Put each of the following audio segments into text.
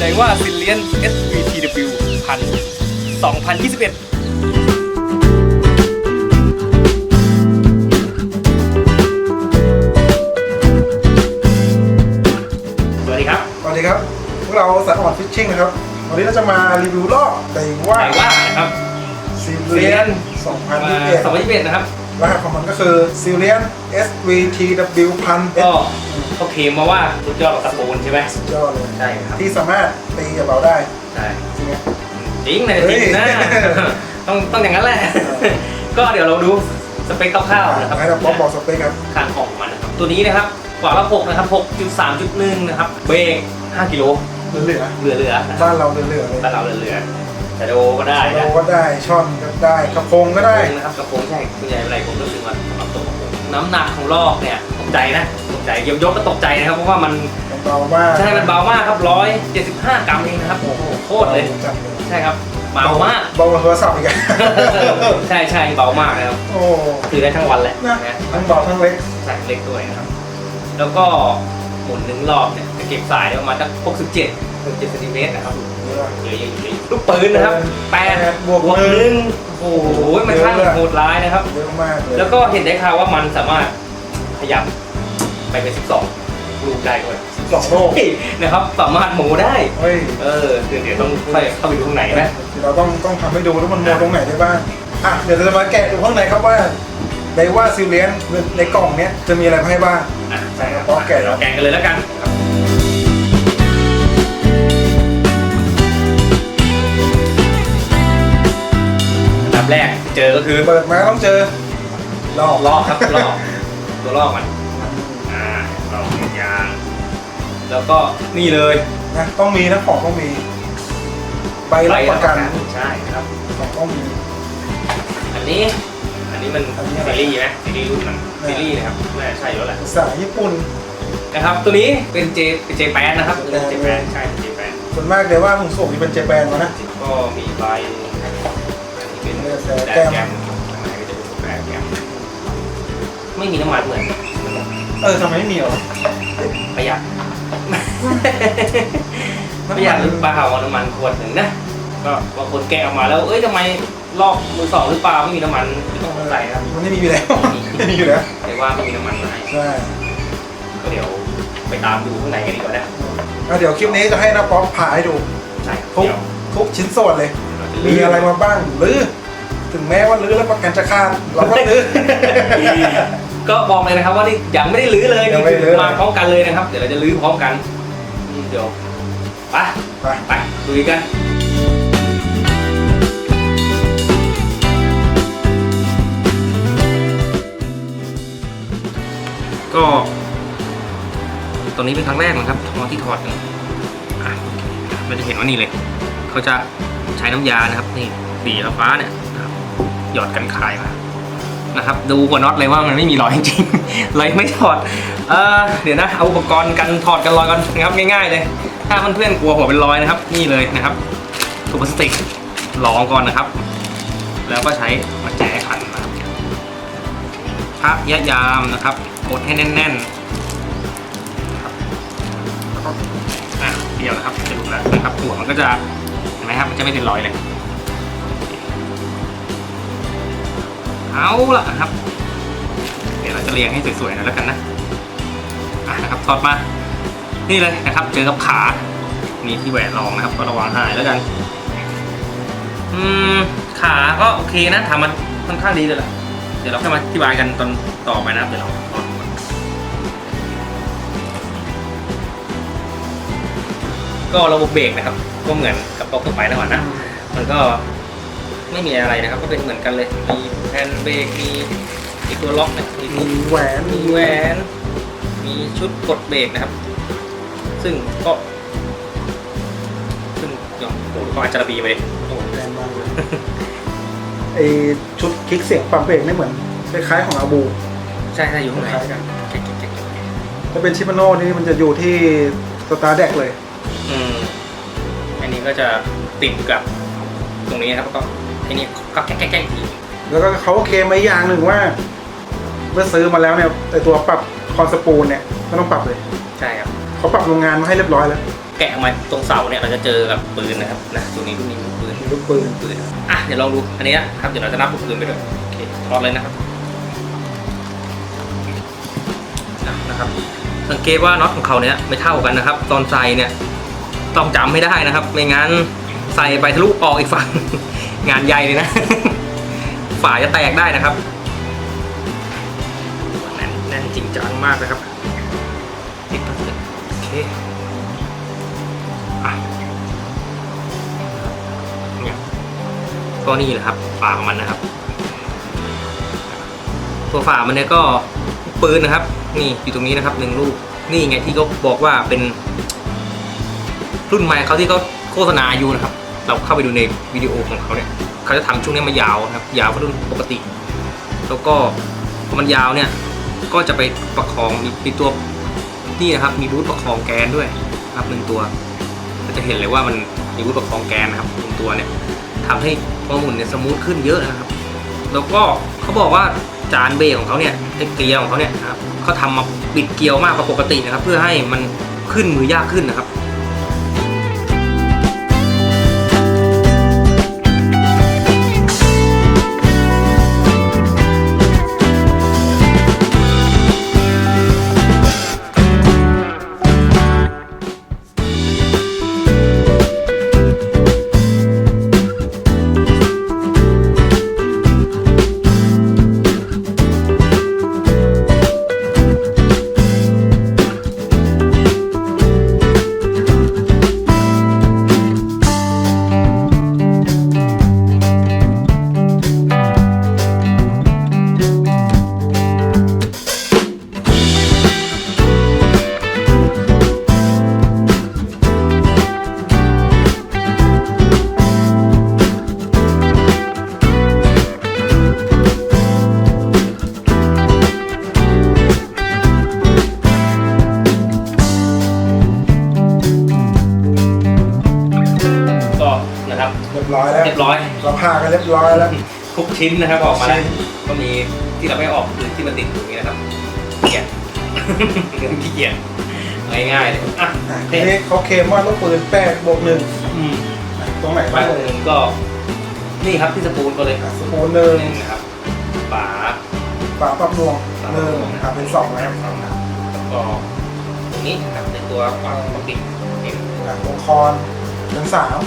ไดว่าซิเลียน SVTW พัน2021สวัสดีครับ สวัสดีครับ พวกเราสายอ่อนฟิชชิ่งนะครับ วันนี้เราจะมารีวิวรอบแต่ว่าไดว่านะครับซีเรียน2021 2021นะครับ รหัสของมันก็คือซีเรียน SVTW พันก็ เขาเคลมมาว่าสุดยอดของตะปูนใช่ไหมสุดยอดเลยใช่ครับที่สามารถตีกับเราได้ใช่จริงไหม จริงเลยจริงนะ เฮ้ย ต้องต้องอย่างนั้นแหละ ก็เดี๋ยวเราดูสเปคคร่าวๆนะครับให้เราป๊อปบอกสเปคครับข้างของมันนะครับตัวนี้นะครับกว่าละ6นะครับ6.3.1นะครับเบรก5กิโลเหลือเหลือเหลือๆนะๆบ้านเราเหลือๆเลยบ้านเราเหลือเหลือๆแต่โดก็ได้เรานะก็ได้ช่อนก็ได้กระโปรงก็ได้ นะครับกระโปรงใช่คุณใหญ่อะไรผมรู้สึกว่าสำหรับตัวกระโปรงน้ำหนักของลอกเนี่ยตก ใจนะตกใจยกยกก็ตกใจนะครับเพราะว่ามันมันเบามากใช่มันเบามากครับ175กรัมเองนะครับโอ้โหโคตรเลยจัดเลยใช่ครับเบามากเบากว่าโทรศัพท์อีกอะใช่ใช่เบามากนะครับโอ้คือได้ทั้งวันแหละนะนะทั้งเบาทั้งเล็กใส่เล็กด้วยนะครับ แล้วก็หมุนหนึ่งรอบเนี่ยจะเก็บสายได้ประมาณสัก67 67เซนติเมตรนะครับเหลืออยู่ที่ลูกปืนนะครับแปดบวกบวกหหนึ่งนึ่งโอ้โหมันช่างโหดร้ายนะครับเยอะมากเลยแล้วก็เห็นได้ข่าวว่ามันสามารถ ขยับไปเป็น 12ลูกได้ด้วยสองโลกนะครับ สามารถหมูได้ เฮ้ยเออเดี๋ยวเดี๋ยวต้องค่อยเข้าไปดูข้างในนะเดี๋ยวเราต้องต้องทำให้ดูว่ามันโมตรงไหนได้บ้างอะเดี๋ยวเราจะมาแกะดูข้างในครับว่าในว่าซิลเลียนในกล่องเนี้ยจะมีอะไรมาให้บ้างอะใช่ครับโอเคเราแกะกันเลยแล้วกันครับอันดับแรกที่เจอก็คือเปิดมาต้องเจอลอกลอกครับลอก ตัวลอกมันอ่าลอกยาง แล้วก็นี่เลยนะต้องมีนะของต้องมี ใบรับประกันใช่ครับ ของต้องมี อันนี้ อันนี้มันอันนี้อะไร ซีรีส์ไหมซีรีส์รุ่นมันซีรีส์นะครับน่าจะใช่แล้วแหละภาษาญี่ปุ่น นะครับ ตัวนี้เป็นเจเป็นเจแปนนะครับเป็นเจแปนใช่เป็นเจแปนส่วนมากเดี๋ยวว่ามึงส่งที่เป็นเจแปนมานะ ก็มีใบอันนี้เป็นเออแดแก้ดมแกม ไม่มีน้ำมันเหมือนเออทำไมไม่มีหรอประหยัด ประหยัดหรือเปล่าน้ำมันขวดหนึ่งนะก็บางคนแกะออกมาแล้ว เอ้ยทำไมลอกมือสองหรือเปล่าไม่มีน้ำมันไม่ต้องสงสัยครับมันไม่มีอยู่แล้วไม่มีอยู่แล้วแต่ว่าไม่มีน้ำมันมาให้ใช่ก็เดี๋ยวไปตามดูข้างในกันดีกว่านะอะเดี๋ยวคลิปนี้จะให้น้าป๊อปผ่าให้ดูใช่ทุกเดี๋ยวทุกชิ้นส่วนเลยเราจะมีอะไรมาบ้างหรือ ถึงแม้ว่าลื้อแล้วประกันจะขาดเราก็ลื้อ ก็บอกเลยนะครับว่านี่ยังไม่ได้ลื้อเลยยังไม่ได้ลื้อมาพร้อมกันเลยนะครับ เดี๋ยวเราจะลื้อพร้อมกันอืมเดี๋ยวไปไปไปดูกันก็ตัวนี้เป็นครั้งแรกนะครับทอที่ถอดกันอะเราจะเห็นว่านี่เลย เขาจะใช้น้ำยานะครับ นี่สีฟ้าๆเนี่ยนะครับหยอดกันคายมา นะครับ ดูหัวน็อตเลยว่ามันไม่มีรอยจริงๆเลยไม่ถอดเออเดี๋ยวนะเอาอุปกรณ์กันถอดกันรอยกันนะครับง่ายๆเลย ถ้าเพื่อนๆกลัวหัวเป็นรอยนะครับ นี่เลยนะครับถุงพลาสติกรองก่อนนะครับ แล้วก็ใช้มาแจขันนะครับพระยะยามนะครับกดให้แน่นๆเดียวนะครับจะหลุดแล้วนะครับหัวมันก็จะเห็นไหมครับมันจะไม่เป็นรอยเลย เอาละครับ เดี๋ยวเราจะเรียงให้สวยๆหน่อยแล้วกันนะอะนะครับถอดมา นี่เลยนะครับ เจอกับขามีที่แหวนรองนะครับ ก็ระวังหายแล้วกัน อืม ขาก็โอเคนะทำมันค่อนข้างดีเลยแหละเดี๋ยวเราค่อยมาอธิบายกันตอนต่อไปนะครับเดี๋ยวเราลองดูก็ระบบเบรกนะครับ ก็เหมือนกับโต๊ะทั่วไปแล้วก่อนนะ มันก็ ไม่มีอะไรนะครับ ก็เป็นเหมือนกันเลย มีแฮนด์เบรกมีมีตัวล็อกเนี่ยมีมีแหวนมีแหวน มีชุดกดเบรกนะครับ ซึ่งก็ ซึ่งยอมโอ้โหก็อาจจะระบีไปเลยโอ้โหแรงมากเลยไอชุดคลิกเสียงปั๊มเบรกไม่เหมือนคล้ายๆของอาบูใช่ใช่อยู่ข้างในคล้ายกันเก๊กเก๊กเก๊กเก๊กถ้าเป็นชิปาโน่นี่มันจะอยู่ที่สตาร์แดกเลย อืมอันนี้ก็จะติดกับตรงนี้นะครับก็ ไอ้นี่ก็แก๊กแก๊กแก๊กอีกทีแล้วก็เขาเคลมมาอีกอย่างหนึ่งว่า เมื่อซื้อมาแล้วเนี่ยไอตัวปรับคอนสปูลเนี่ยไม่ต้องปรับเลยใช่ครับ เขาปรับโรงงานมาให้เรียบร้อยแล้วแกะออกมาตรงเสาเนี่ยเราจะเจอกับปืนนะครับนะตัวนี้รุ่นนี้มีปืนมีลูกปืนปืนนะครับอะเดี๋ยวลองดูอันนี้นะครับเดี๋ยวเราจะนับลูกปืนไปด้วยโอเคถอดเลยนะครับนะนะครับสังเกตว่าน็อตของเขาเนี่ยไม่เท่ากันนะครับ ตอนใส่เนี่ยต้องจำให้ได้นะครับ ไม่งั้นใส่ไปทะลุออกอีกฝั่ง งานใหญ่เลยนะ ฝาจะแตกได้นะครับแน่นแน่นจริงจังมากนะครับติดตั้งเลยโอเคอะเนี่ยก็นี่แหละครับฝาของมันนะครับ ตัวฝามันเนี่ยก็ปืนนะครับ นี่อยู่ตรงนี้นะครับหนึ่งลูกนี่ไงที่เขาบอกว่าเป็นรุ่นใหม่เขาที่เขาโฆษณาอยู่นะครับ เราเข้าไปดูในวิดีโอของเขาเนี่ยเขาจะทำช่วงนี้มายาวครับ ยาวกว่ารุ่นปกติ แล้วก็พอมันยาวเนี่ยก็จะไปประคองมีตัวนี่นะครับมีบูทประคองแกนด้วยครับหนึ่งตัวก็จะเห็นเลยว่ามันมีบูทประคองแกนนะครับหนึ่งตัวเนี่ยทำให้พอหมุนเนี่ยสมูทขึ้นเยอะนะครับ แล้วก็เขาบอกว่าจานเบรของเขาเนี่ยเกียร์ของเขาเนี่ยครับเขาทำมาบิดเกลียวมากกว่าปกตินะครับ เพื่อให้มันขึ้นมือยากขึ้นนะครับ เรียบร้อยเราพากันเรียบร้อยแล้ว ทุกชิ้นนะครับออกมาแล้วชิ้นก็มีที่เราไม่ออกคือที่มันติดอยู่นี้นะครับเกียจเรื่องขี้เกียจง่ายๆเลยอะอะเททีนี้เขาเคลมว่าลูกปืนแปดบวกหนึ่งอืมตรงไหนไม้บ้างวงหนึ่งก็ นี่ครับที่สปูนก็เลยอะสปูนหนึ่งหนึ่งนะครับฝาฝาปรับหน่วงฝาหปรับนึ่งหน่วงอะเป็นสองนะครับแล้วก็ตรงนี้นะครับในตัวฝาปกตินี่อะตรงคอนเป็นสาม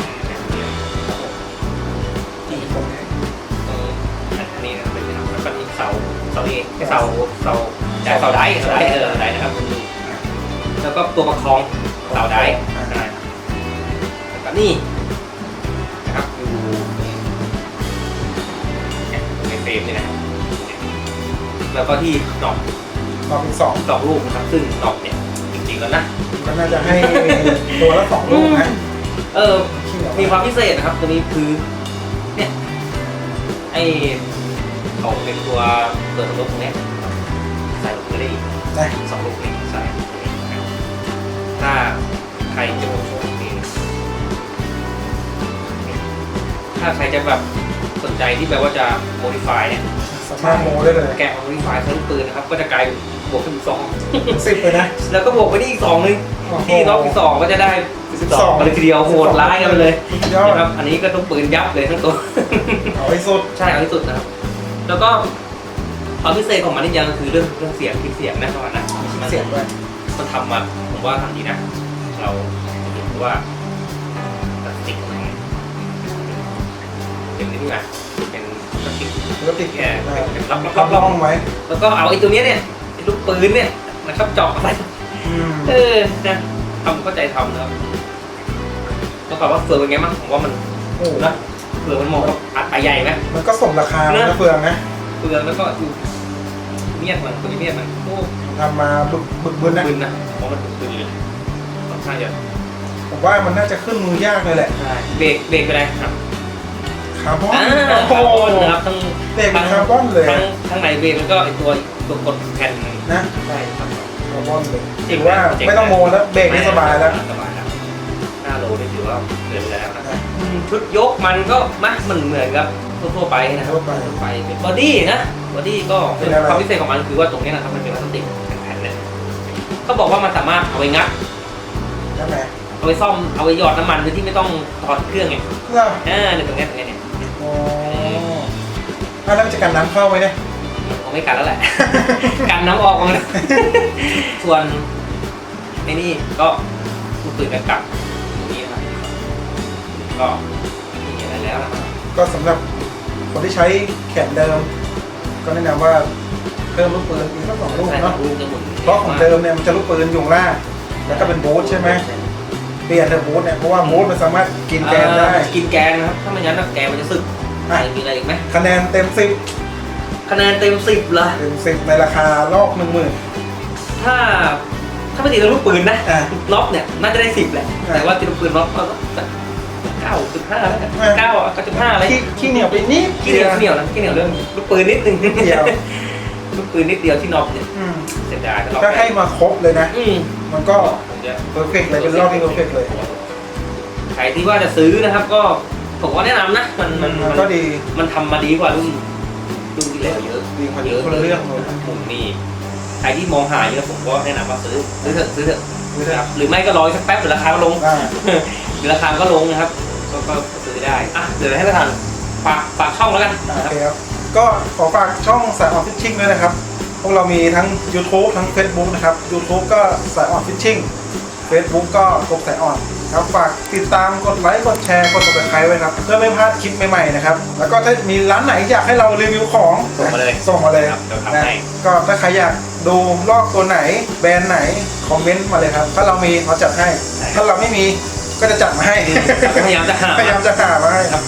เสาเองเสาเสาเสาได้เสาได้เออได้นะครับแล้วก็ตัวประคองเสาได้ได้แล้วก็นี่นะครับอยู่เนี่ยในเฟรมนี่นะครับแล้วก็ที่ดอกเราเป็นสองดอกลูกนะครับ ซึ่งดอกเนี่ยจริงๆแล้วนะก็น่าจะให้ตัวละสองลูกนะเออที่เหลือมีความพิเศษนะครับ ตัวนี้คือเนี่ยไอ เขาเป็นตัวเปิดลูกตรงเนี้ยใส่ลงไปได้อีกได้สองลูกนี้ใส่ตรงนี้นะครับถ้าใครจะโชว์นี่ถ้าใครจะแบบสนใจที่แบบว่าจะ modify เนี่ยสามารถโมได้เลยแกะ modify ใช้ลูกปืนนะครับ ก็จะกลายเป็นบวกขึ้นอีกสองสิบเลยนะ แล้วก็บวกไปนี่อีกสองนึงโอ้โหที่น็อกอีกสองก็จะได้สิบสอง12กันเลยทีเดียวโหดร้ายกันไปเลยสุดยอดนะครับอันนี้ก็ต้องปืนยับเลยทั้งตัวเอาให้สุดใช่เอาที่สุดนะครับ แล้วก็ความพิเศษของมันนี่ยังคือเรื่องเรื่องเสียงคลิปเสียงนะก่อนนะมันเสียงด้วยมันทำมาผมว่าทำดีนะ เราดูว่าพลาสติกอะไรเงี้ยเป็นนี่ไงเป็นพลาสติกแล้วติดแค่ได้เป็นรับรับรัรับบรรอองงไว้ แล้วก็เอาไอ้ตัวเนี้ยเนี่ยไอ้ลูกปืนเนี่ยนะครับเจาะเข้าไปอืมเออนะทำเข้าใจทำนะครับแล้วแบบว่าเฟืองเป็นไงบ้างผมว่ามันโอ้โหนะ เฟืองมันเหมาะกับอัดไปใหญ่ไหมมันก็สมราคานะ นะเฟืองนะเฟืองแล้วก็ดูเมียดมันตัวนี้เมียดมันโอ้ทำมาบึกบึกบึนนะปืนนะเพราะมันปืนเลยค่อนข้างจะผมว่ามันน่าจะขึ้นมือยากเลยแหละใช่เบรกเบรกไปเลยครับคาร์บอนอ่าโอ้คาร์บโหอนนะครับทั้งเบรกเป็นคาร์บอนเลยทั้งอะทั้งในเบรกแล้วก็ไอตัวตัวกดแผ่นนะใช่ครับคาร์บอนเลยจริถืงอว่าจริงไม่ต้องโมแล้วเบรกนี่สบายแล้วสบายแล้วห้าโลนี่ถือว่าเหลือแล้วนะอืม ชุดยกมันก็มัมันเหมือนกับทั่วๆไปนะครับทั่วไปไปเป็นบอดี้นะบอดี้ก็เป็นอะไร ความพิเศษของมันคือว่าตรงนี้นะครับมันเป็นพลาสติกแผ่นๆเนี่ยเขาบอกว่ามันสามารถเอาไปงัดใช่ไหมเอาไปซ่อมเอาไปหยอดน้ำมันโดยที่ไม่ต้องถอดเครื่องไงเหรออ่าเนี่ยตรงเนี้ยตรงเนี้ยเนี่ยอ๋ออะแล้วมันจะกันน้ำเข้าไหมเนี่ย ผมไม่กันแล้วแหละ กันน้ำออกมาเลยส่วนไอ้นี่ก็ลูกปืนแบบกลับ ก็ไม่มีอะไรแล้วนะครับก็สำหรับคนที่ใช้แขนเดิม ก็แนะนำว่าเพิ่มลูกปืนอีกสักสองลูกเนาะลูกจะหมุนเพราะของเดิมเนี่ยมันจะลูกปืนอยู่ข้างล่างแล้วก็เป็นบูทใช่ไหมเปลี่ยนเถอะบูทเนี่ยเพราะว่าบูทมันสามารถกินแกนได้อ่ากินแกนนะครับ ถ้าไม่งั้นนะแกนมันจะสึกอะอะไรมีอะไรอีกไหมคะแนนเต็มสิบคะแนนเต็มสิบละเต็มสิบในราคาลอกหนึ่งหมื่น ถ้า ถ้าไม่ติดลูกปืนนะอะน็อปเนี่ยน่าจะได้สิบแหละ อะ แต่ว่าติดลูกปืนน็อปก็ เก้าจุดห้าแล้วกันอะเก้าเก้าจุดห้าอะไรขี้ขี้เหนียวไปนิดขี้เหนียวขี้เหนียวนะขี้เหนียวเรื่องลูกปืนนิดนึงนิดเดียวลูกปืนนิดเดียวที่น็อปเนี่ยอืมเสียดายถ้าเราถ้าให้มาครบเลยนะอืมมันก็ผมจะเพอร์เฟกเลยเป็นรอบที่เพอร์เฟกเลยใครที่ว่าจะซื้อนะครับ ก็ผมก็แนะนำนะมันมันมันมันก็ดีมันทำมาดีกว่ารุ่นรุ่นที่แล้วเยอะดีกว่าเยอะคนละเรื่องเลยผมนี่ใครที่มองหาเยอะผมก็แนะนำว่าซื้อซื้อเถอะซื้อเถอะดูเถอะครับหรือไม่ก็รออีกสักแป๊บเดี๋ยวราคาก็ลงอ่าเดี๋ยวราคาก็ลงนะครับ ก็ก็ซื้อได้อะเดี๋ยวให้ประธานฝากฝากช่องแล้วกันโอนะครับเคครับ ก็ขอฝากช่องสายออนฟิชชิ่งด้วยนะครับ พวกเรามีทั้ง YouTube ทั้ง Facebook นะครับ YouTube ก็สายออนฟิชชิ่ง Facebook ก็กบสายออนครับฝากติดตามกดไลค์กดแชร์กด subscribe ไว้ครับ เพื่อไม่พลาดคลิปใหม่ๆนะครับ แล้วก็ถ้ามีร้านไหนอยากให้เรารีวิวของส่งมาเลยส่งมาเลยครับเดี๋ยวทำนะให้ก็ถ้าใครอยากดูลอกตัวไหน แบรนด์ไหนคอมเมนต์มาเลยครับ ถ้าเรามีเราจัดให้ ถ้าเราไม่มี ก็จะจัดมาให้พยายามจะหา พยายามจะหามาให้ครับ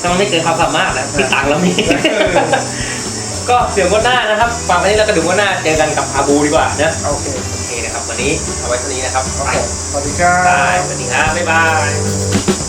ถ้ามันไม่เกินความสามารถนะที่ตังค์เรามีเออก็เดี๋ยววันหน้านะครับฝากไว้นี่แล้วก็เดี๋ยววันหน้าเจอกันกับอาบูดีกว่านะโอเคโอเคนะครับวันนี้เอาไว้เท่านี้นะครับ ครับผมสวัสดีครับได้สวัสดีครับบ๊ายบาย